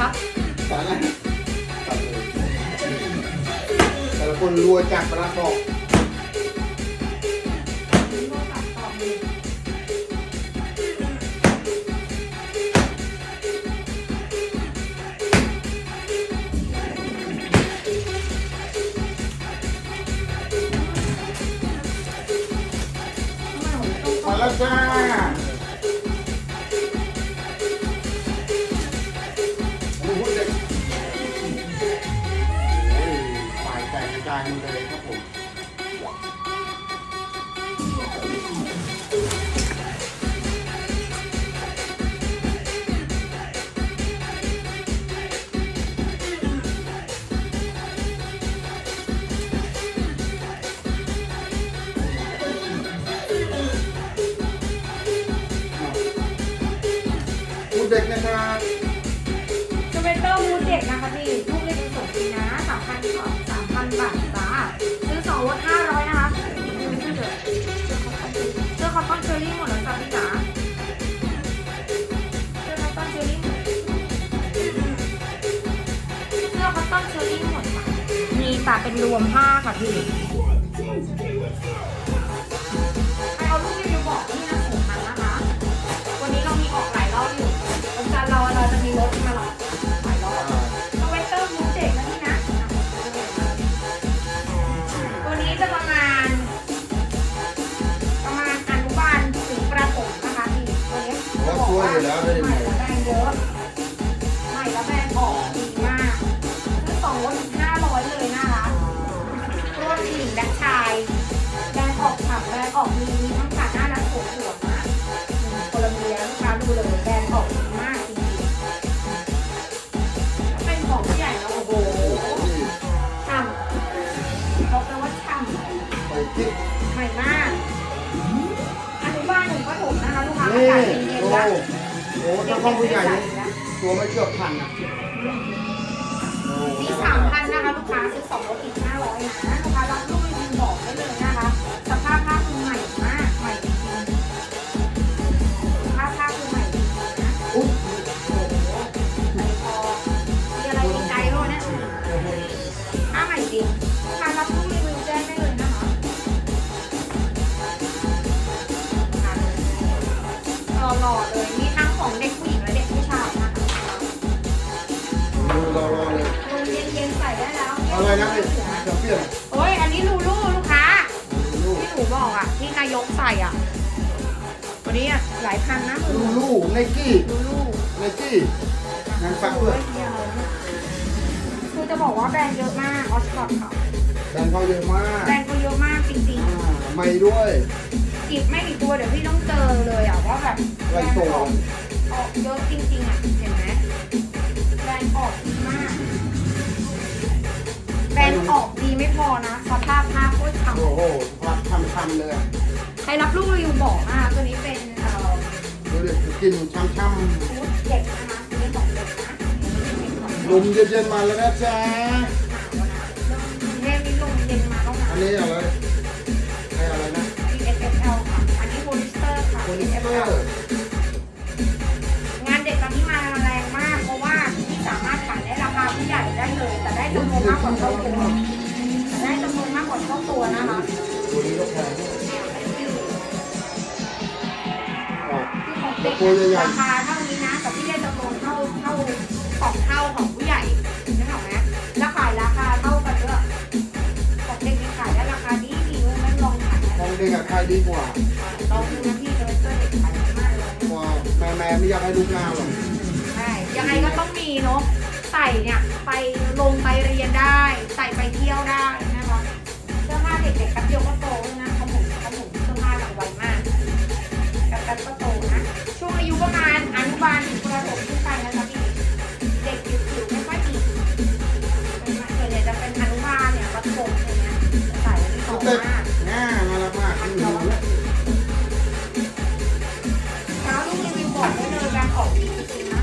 ครับสาระไรแต่ละคนรัวจากปลาทองมาแล้วจ้า อคอตตอนเจอรี่หมดแล้วจ้าพี่จ๋าเสื้อคอตตอนเชอรี่หมดเสื้อคอตตอนเชอรี่หมดค่ะมีแต่เป็นรวมผ้าค่ะพี่ อยู่แล้วได้ใหไหมม่แล้วแบรนด์เยอะใหม่แล้วแบรนด์ออกดีมากซื้อสองลดห้าร้อยเลยนะคะรวมหญิงและชายแบรนด์ออกขับแบรนด์ออกมีมีทั้งขาหน้าและโขนหัวนะโคลัมเบียลูกค้าดูเลยแบรนด์ออกดีมากจริงๆถ้าเป็นของผู้ใหญ่แล้วโอ้โหช่ำบอกเลยว่าช่ำไปกิ๊กใหม่มากอนุบาลหนึ่งประถมนะคะลูกค้าอานี่กาศเย็นโอ้ๆแล้ว โหถ้าข้องผู้ใหญ่นี่ตัวไม่เกือบพันนะโอ้ มีสามพันนะคะ ลูกค้าซื้อสองร้อีกห้าร้อยนะลูกค้ารับลูก จะเปลี่ยนโอ้ยอันนี้ลูลูลูกค้าลูกที่หนูบอกอะที่นายกใส่อะวันนี้อะหลายพันนะลูลูไนกี้ลูลูไนกี้งานปักด้วยคือจะบอกว่าแบรนด์เยอะมากออสคอตค่ะแบรนด์เขาเยอะมากแบรนด์เขาเยอะมากจริงอ่าไม่ด้วยๆอีกไม่กี่ตัวเดี๋ยวพี่ต้องเจอเลยอะว่าแบบแบรนด์ออกออกเยอะจริงๆอะเห็นไหม ออกดีไม่พอนะสภาพภาพโคตรฉ่ำโอ้โหพับทำๆเลยอะใครรับลูกรีวิวบอกนะคะตัวนี้เป็นเอ่อดูดิกินช่ำฟูดเด็กนะคะตัวนี้ของเด็กนะๆลมเย็นๆมาแล้วนะจ๊ะ เริ่มมีลมเย็นมาเข้ามา อันนี้อะไร ราคาเท่านี้นะแต่พี่ได้จำนวนเท่าเท่าสองเท่าของผู้ใหญ่นึกออกไหมแล้วขายราคาเท่ากันด้วยของเด็กนี่ขายได้ราคาดีดีเลยไม่ลองขายนะของเด็กอะขายดีกว่าลองดูนะพี่จะเป็นเสื้อเด็กขายดีมากเลยกว่าแม่แม่ไม่อยากให้ลูกงานหรอกใช่ยังไงก็ต้องมีเนาะใส่เนี่ยไปลงไปเรียนได้ ใส่ไปเที่ยวได้นะคะเสื้อผ้าเด็กๆแป๊บเดียวก็โตแล้วนะเขาหมุนเขาหมุนเสื้อผ้าเราไวมาก บาลถึงประถมขึ้นไปนะคะพี่เด็กจิ๋วไม่ค่อยดีส่วนใหญ่จะเป็นอนุบาลเนี่ยประถมอย่างเงี้ยใส่ไม่โตเต็กมากง่าน่ารักมากอืมเช้าลูกรีวิวบอกได้เลยแบรนด์ออกดีจริงๆนะ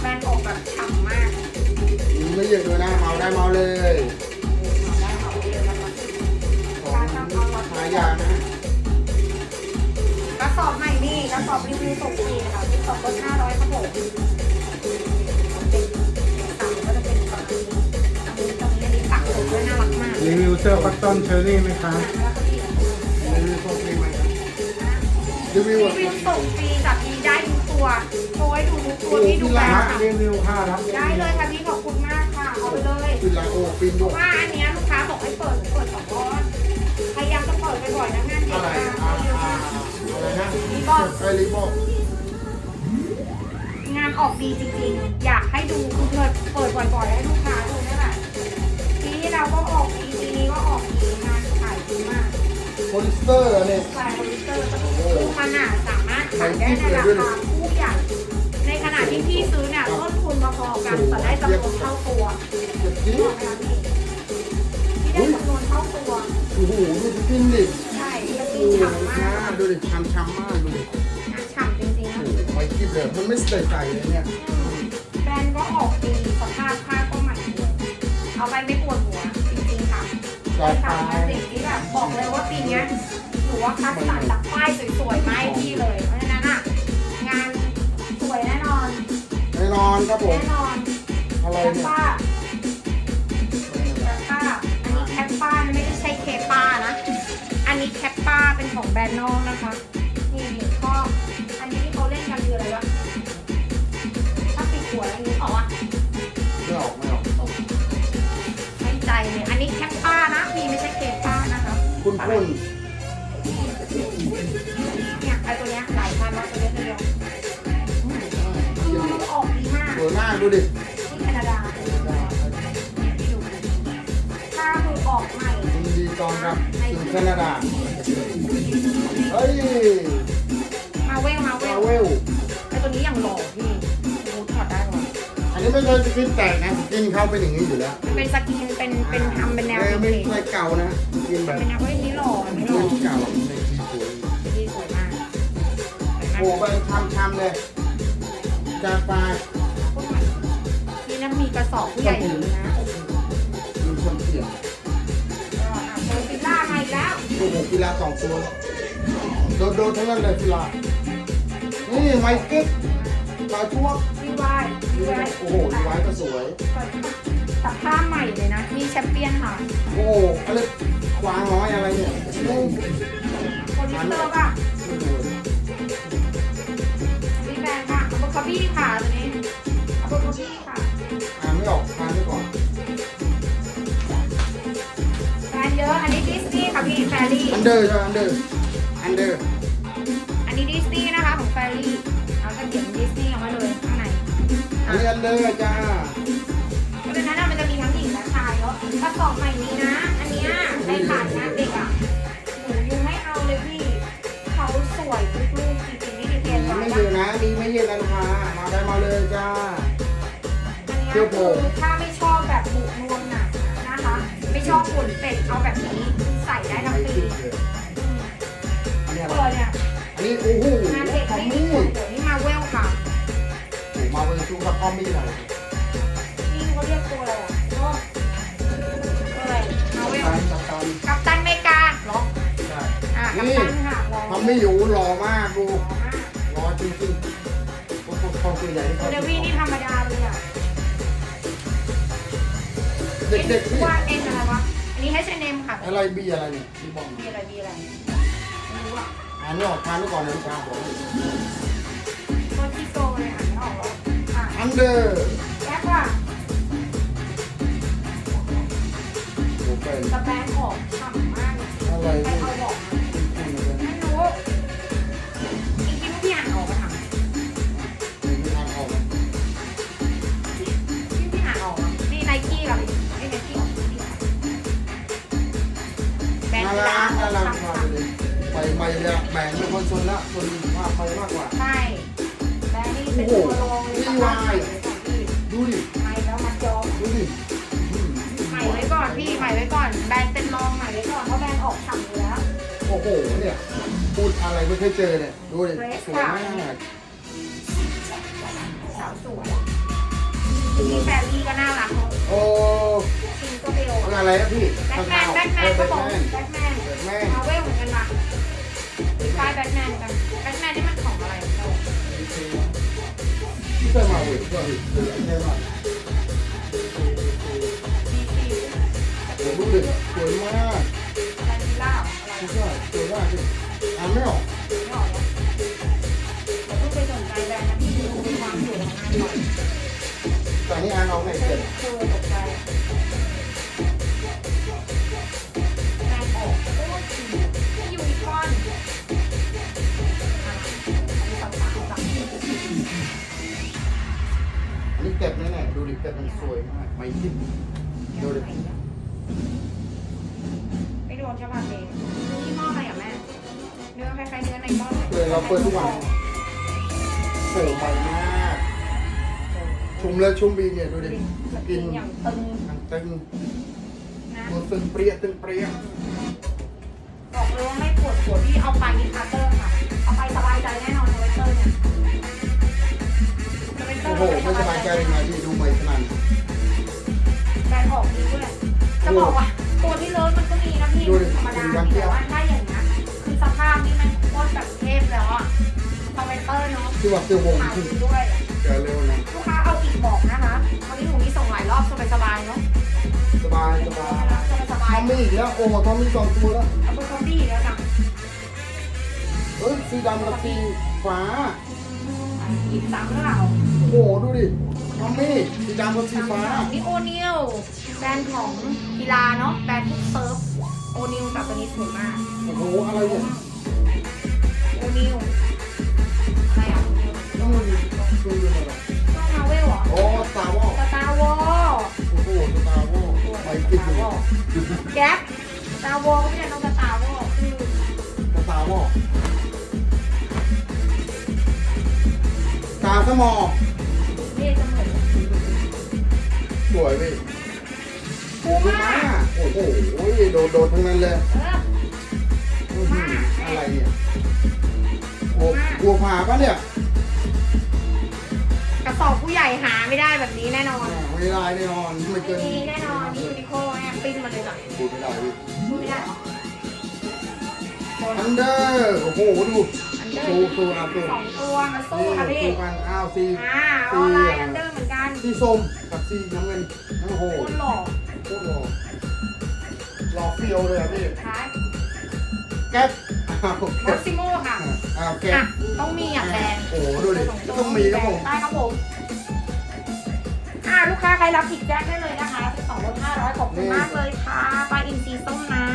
แบรนด์ออกแบบฉ่ำมากไม่เยอะด้วยนะเมาได้เมาเลยกเยอะแล้วก็ของหายานะกระสอบใหม่นี่กระสอบรีวิวส่งฟรีนะคะ องรสห้าร้อยครับผมสั่งก็จะเป็นตอนนี้ตอนนี้อักผมด้วยน่ารักมากรีวิวเสื้อปักต้นเชอรี่ไหมคะแล้รีวิวพวกนี้ไหมครับรีวิวอะรีส่งฟรีจับมีได้ทุกตัวโชว์ให้ดูทุกตัวพี่ดูแลค่ะ รีวิวค่ะรับได้เลยค่ะพี่ขอบคุณมากค่ะ เอาไปเลยปิดลโอ้ปิดด้วยว่าอันนี้ลูกค้าบอกให้เปิดเปิดสองก้อนพยายามจะเปิดบ่อยนะงานเด็กอะไรอะไรนะมีบอลไรีบอกานออกดีจริงๆ อยากให้ดูคือเปิดเปิดบ่อยๆ ให้ลูกค้าดูนี่แหละปีที่เราก็ออกดีปีนี้ก็ออกดีงานขายดีมากโพลิสเตอร์เนี่ยลายโปรดิวเซอร์คือมันอะสามารถขายได้ในราคาคู่ใหญ่ในขณะที่พี่ซื้อเนี่ยต้นทุนพอๆกันแต่ได้จำนวนเท่าตัวเจ็บจี๊ถูดกไหมคะพี่ที่ได้จำนวนเท่าตัว โอ้โหดูดิฟินดิใช่แล้วโอ้พี่โหฉ่ำมาช้ากดูดิช้ำช้ำมากดูดิฉ่ำจริงๆโอ้ นะโหไม่คิดเลยมันไม่ใส่ใจเลยเนี่ย แบรนด์ก็ออกดีสภาพผ้าก็ใหม่เลยเอาไปไม่ปวดหัวจริงๆค่ะต่อใช่ไป ค่ะสิ่งที่แบบบอกเลยว่าปีเนี้ยหนูว่าคัดสรรจากป้ายสวยๆมาให้พี่เลย เพราะฉะนั้นอะงานสวยแน่นอนแน่นอนครับผม แน่นอนอะไรแคปเนี่ยป้าแคปป้าอันนี้แคปป้านะไม่ใช่เคป้านะ อันนี้แคปป้าเป็นของแบรนด์นอกนะคะนี่นี่ก็ คุณคุณเนี่ยไอตัวเนี้ยหลายพันแล้วตัวเนี้ยตัวเดียวคือมันออกดีมากสวยมากดูดิที่แคนาดาให้ดูถ้าคือออกใหม่ยินดีตอนรับถึงแคนาดา เฮ้ย มาเวลมาเวมาลเวลไอตัวนี้อย่างหล่อพี่มูถอดได้หมดอันนี้ไม่ใช่สกินแตกนะสกินเข้าเป็นอย่างนี้อยู่แล้ว เป็นสกรีนเป็นเป็นทำเป็นแนวเออวินเทจใช่เก่านะ กินแบบเป็นแนวเฮ้ยนี่หล่ออันนี่หเก่ล่อาเก่าในทีสวยดีสวยมากโอ้มากไปทำทำเลยจากปลานี่นะมีกระสอบผู้ใหญ่อยู่งนะโอ้โหดูชมเสียงก็อะเจอฟิล่ามาอีกแล้วโอ้โหกีฬาสองตัวโดดโดดทั้งนั้นเลยกีฬานี่ไมค์กิ๊กปลาชั่วงรีวายรีวายโอ้โหดีไว้ก็สวยแต่ผ้าใหม่เลยนะนี่แชมเปี้ยนค่ะ โอ้โหอะไร วางน้อยอะไรเนี่ยโอ้โหโปรดิวเซอร์ป่ะรีแบรนด์ค่ะเอาบคาบี้ค่ะตัวนี้เอาบคาบี้ค่ะอ่านไม่ออกอ่านไม่ก่อนแบรนด์เยอะ อันนี้ดิสนีย์ค่ะพี่แฟรี่ อันเดอร์ใช่ไหมอันเดอร์อันเดอร์อันนี้ดิสนีย์นะคะของแฟรี่ เอาจะเขียนดิสนีย์ออกมาเลยข้างในอันนี้อันเดอร์จ้าเพราะฉะนั้นอะมันจะมีทั้งหญิงและชายเนาะกระสอบใหม่นี้นะอันเนี้ย ในขายนะเด็กอะหนูยังไม่เอาเลยพี่ เขาสวยทุกลูกจริงๆนี่ดีเทลมีไว้ไม่นะเยอะนะมีไม่เยอะนะลูกค้ามาได้มาเลยจ้า อันเนี้ยคือถ้าไม่ชอบแบบบุนวลน่ะนะคะ ไม่ชอบขนเป็ดเอาแบบนี้ใส่ได้ทั้งไม่ปีคิดเลยอันนี้เออะไรอเนี่ยอันนี้โอ้โหงานเด็กคอมไม่มีมี่ขนเดี๋ยวนี้มาเวลค่ะผมมาเป็นชุดกับคอมมี่หน่อย นค่ะรอคอมมี่อยู่หล่อมากดูรอมากหล่อจริงๆพวกพวกตัวใหญ่ที่โมเขาเดลวี่นี่ธรรมดาเลยอะเด็กๆที่ว่าเอ็นอะไรวะ อันนี้ H&M ค่ะ อะไรบีอะไรเนี่ยที่บอกมีอะไรมีอะไรไม่รู้อะอ่านไม่ออกทานไว้ก่อนนะลูกค้าผมตัวที่โตเลยอ่านไม่ออกแล้วอะอันเดอร์แอปอะโอ้เป็นสแปนออกฉ่ำมากจริงอะไรๆใครที่เอาบอก แบรนน่าด์รัดากน่ารักฉ่ำมาเลยไปไปเลยแบ่งเป็นคนชนละคนมากไปมากกว่า ใช่แบรนด์นี่เป็นตัวรองเลยโอ้โหสำหรับใหม่เลยดูดิใหม่แล้วมาจองดูดิใหม่ไว้ก่อนพี่ใหม่ไว้ก่อน แบรนด์เป็นรองใหม่ไว้ก่อนเพราะแบรนด์ออกฉ่ำอยู่แล้ว โอ้โหเนี่ยพูดอะไรไม่เคยเจอเนี่ยดูดิสวยมากสาวสวย มีแฟรี่ก็น่ารักเนอะโอ้ชิงก็เบลอะไรนะพี่แบทแมนแบทแมนแบก็ทบอกแมนแบทแมนแบทแมนมาเวลเหมือนกันนะมีป้ายแบทแมนกันแบทแมนนี่มันของอะไรเราที่เคยมาเว้ยก็ดิเคยมาดีซีโอ้ดูดิสวยมาก นี่อ่านเอาไหนเฮ้เจ็ยบคือตกใจแรงออกโอ้ยนี่ยูนิคอร์นอะอันนี้สาวๆสาวอันนี้เก็บแน่ๆดูดิเก็บมันสวยมากไม่คิดดูดิไม่โดนใช่ป่ะเจมซื้อยี่หม้ออะไรอะแม่ เนื้อคล้ายๆเนื้อในก้อเออเราเปิดทุกวันโอ้ใหม่มาก ชุ่มเลยชุ่มบีเนี่ยดูดิกิกินนอย่างตึงมันตึงนะมันตึงเปรี้ยตึงเปรี้ยบอกเลยว่าไม่ปวดหัวที่เอาไปนี่คัตเตอร์ค่ะเอาไปสบายใจแน่นอนเวเตอร์เนี่ยเวเตอโอ้ร์โหไม่สบายใจยังไงที่ดูใหม่ขนาดนี้แบรนด์ออกดีด้วยจะบอกว่าตัวที่เลิศมันก็มีนะพี่ดูดิธรรมดาดูดิแต่ว่าถ้าอย่างนี้ยคือสภาพนี่มันโคตรแบบเทพแล้วอะคอมเมนเตอร์เนาะที่ว่าเสื้อวงขายขึ้นดีด้วยเจอเร็วนะลูกค้าเอาอีก บอกนะคะวันนี้หนูมีส่งหลายรอบสบายๆเนาะสบายสบายสบายทำไม่อีกแล้ว โอ้ทำไม่สองตัวแล้วๆเอาไปคอมบี้แล้วนะเอ้ยสีดำกับสีฟ้าอีกสามเรื่องโอ้โหดูดิทำไม่สีดำกับสีฟ้านี่โอนิลแบรนด์ของกีฬาเนาะแบรนด์ทุกเซิร์ฟโอนิลกับตัวนี้สวยมาก โอ้โหอะไรเนี่ยโอนิล วอลก็ไม่ใช่น้องสตาร์วอลคือสตาร์วอลตาสมอเท่เสมอสวยพี่คูดูมามากโอ้โหโดดโดดทั้งนั้นเลยเอออื้อหืออะไรเนี่ยโอ้กลัวผ่าปะเนี่ยกระสอบผู้ใหญ่หาไม่ได้แบบนี้แน่นอน ไม่ได้แน่นอนไม่เกินมีแน่นอนนี่ยูนิโคแอบปิ้นมาเลยจ้ะ พูดไม่ได้พี่พูด ไม่ได้เหรอโดนอันเดอร์โอ้โหดูอันเดอร์สู้สู้อะสู้สองตัวมาสู้นี่ค่ะพี่ สู้กันอ้าวซีอ่าเอาอะไรอันเดอร์เหมือนกันสีส้มกับสีน้ำเงินโอ้โหโคตรหล่อโคตรหล่อหล่อเฟี้ยวเลยอะพี่ท้ายแก๊ปอ้าวมอแก๊ปสซิโมค่ะ อ้าวแก๊อะปต้องมีอะแบรนด์โอ้โหดูดิต้องมีครับผม ได้ครับผมอ่า ลูกค้าใครรับผิดแจ้งได้เลยนะคะ12ลด500ขอบคุณมากเลยค่ะปลาอินทรีส้มนะ